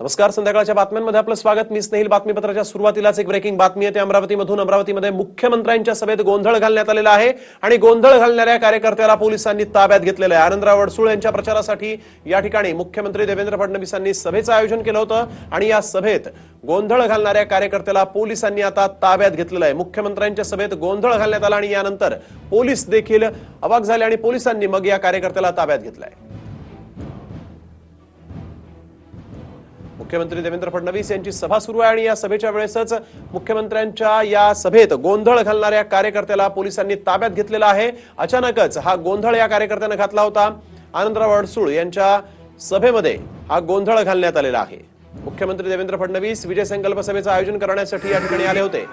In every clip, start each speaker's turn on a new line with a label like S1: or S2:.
S1: नमस्कार संध्याकाळच्या बातम्यांमध्ये आपलं स्वागत. मी स्नेहिल. बातमीपत्राच्या सुरुवातीलाच एक ब्रेकिंग बातमी येते अमरावतीमधून अमरावतीमध्ये मुख्यमंत्र्यांच्या सभेत गोंधळ घालण्यात आलेला आहे आणि गोंधळ घालणाऱ्या कार्यकर्त्याला पोलिसांनी ताब्यात घेतलेलं आहे. आनंदराव अडसूळ यांच्या प्रचारासाठी या ठिकाणी मुख्यमंत्री देवेंद्र फडणवीसांनी सभेचं आयोजन केलं होतं आणि या सभेत गोंधळ घालणाऱ्या कार्यकर्त्याला पोलिसांनी आता ताब्यात घेतलेलं आहे. मुख्यमंत्र्यांच्या सभेत गोंधळ घालण्यात आला आणि यानंतर पोलीस देखील अवाक झाले आणि पोलिसांनी मग या कार्यकर्त्याला ताब्यात घेतलंय. मुख्यमंत्री देवेंद्र फडणवीस यांची सभा सुरू आहे आणि या सभेच्या वेळेसच मुख्यमंत्र्यांच्या या सभेत गोंधळ घालणाऱ्या कार्यकर्त्याला पोलिसांनी ताब्यात घेतलेला आहे. अचानकच हा गोंधळ या कार्यकर्त्यानं घातला होता. आनंदराव अडसूळ यांच्या सभेमध्ये हा गोंधळ घालण्यात आलेला आहे. मुख्यमंत्री देवेंद्र फडणवीस विजय संकल्प सभेचं आयोजन करण्यासाठी या ठिकाणी आले होते.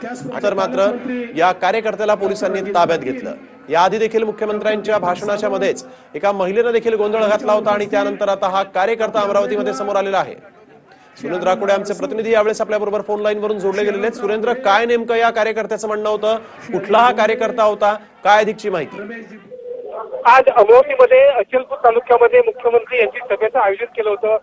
S1: तर मात्र या कार्यकर्त्याला पोलिसांनी ताब्यात घेतलं. याआधी देखील मुख्यमंत्र्यांच्या भाषणाच्या मध्येच एका महिलेनं देखील गोंधळ घातला होता आणि त्यानंतर आता हा कार्यकर्ता अमरावतीमध्ये समोर आलेला आहे. सुरेंद्र आकुडे आमचे प्रतिनिधी यावेळेस आपल्याबरोबर फोन लाईन वरून जोडले गेलेले आहेत. सुरेंद्र काय नेमकं या कार्यकर्त्याचं म्हणणं होतं? कुठला हा कार्यकर्ता होता? काय अधिकची माहिती?
S2: आज अमरावतीमध्ये अचलपूर तालुक्यामध्ये मुख्यमंत्री यांची सभेचं आयोजन केलं होतं.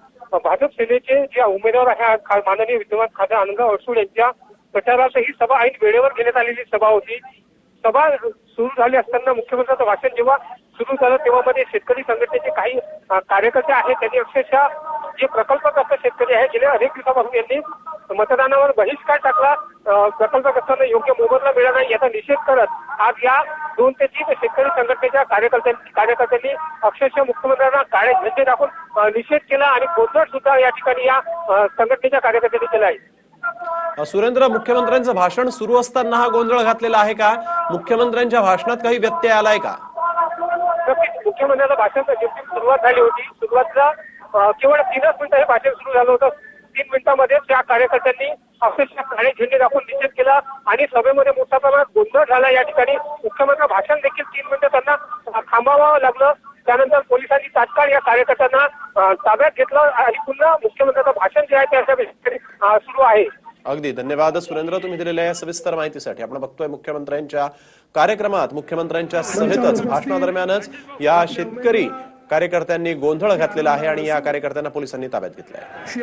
S2: भाजप सेनेचे जे उमेदवार आहे माननीय विद्यमान खासदार आनंदराव अडसूळ यांच्या प्रचारार्थ ही सभा ऐन वेळेवर घेण्यात आलेली सभा होती. सभा सुरू झाली असताना मुख्यमंत्र्यांचं भाषण जेव्हा सुरू झालं तेव्हा मध्ये शेतकरी संघटनेचे काही कार्यकर्ते आहेत त्यांनी अक्षरशः जे प्रकल्पग्रस्त शेतकरी आहे गेल्या अनेक दिवसापासून यांनी मतदानावर बहिष्कार टाकला. प्रकल्पग्रस्तांना योग्य मोबदला मिळाला नाही याचा निषेध करत आज या दोन ते तीन शेतकरी संघटनेच्या कार्यकर्त्यांनी कार्यकर्त्यांनी अक्षरशः मुख्यमंत्र्यांना काळे झेंडे दाखवून निषेध केला आणि गोंधळ सुद्धा या ठिकाणी या संघटनेच्या कार्यकर्त्यांनी केला आहे.
S1: सुरेंद्र मुख्यमंत्र्यांचं भाषण सुरू असताना हा गोंधळ घातलेला आहे का? मुख्यमंत्र्यांच्या भाषणात काही व्यत्यय आलाय का?
S2: नक्कीच. मुख्यमंत्र्यांचं भाषण सुरुवात झाली होती सुरुवातीला केवळ तीनच मिनिटं हे भाषण सुरू झालं होतं. तीन मिनिटांमध्ये त्या कार्यकर्त्यांनी अक्षरशः काळे झेंडे दाखवून निषेध केला आणि सभेमध्ये मोठ्या प्रमाणात गोंधळ झाला. या ठिकाणी मुख्यमंत्री भाषण देखील तीन मिनिटं त्यांना थांबावं लागलं. त्यानंतर पोलिसांनी तात्काळ या कार्यकर्त्यांना ताब्यात घेतलं आणि पुन्हा मुख्यमंत्र्यांचं भाषण जे आहे ते अशा सुरू आहे.
S1: अगदी. धन्यवाद. सुरेंद्र तुम्ही दिलेल्या या सविस्तर माहितीसाठी. आपण बघतोय मुख्यमंत्र्यांच्या कार्यक्रमात मुख्यमंत्र्यांच्या सभेतच भाषणादरम्यानच या शेतकरी कार्यकर्त्यांनी गोंधळ घातलेला आहे आणि या कार्यकर्त्यांना पोलिसांनी ताब्यात घेतलाय.
S3: श्री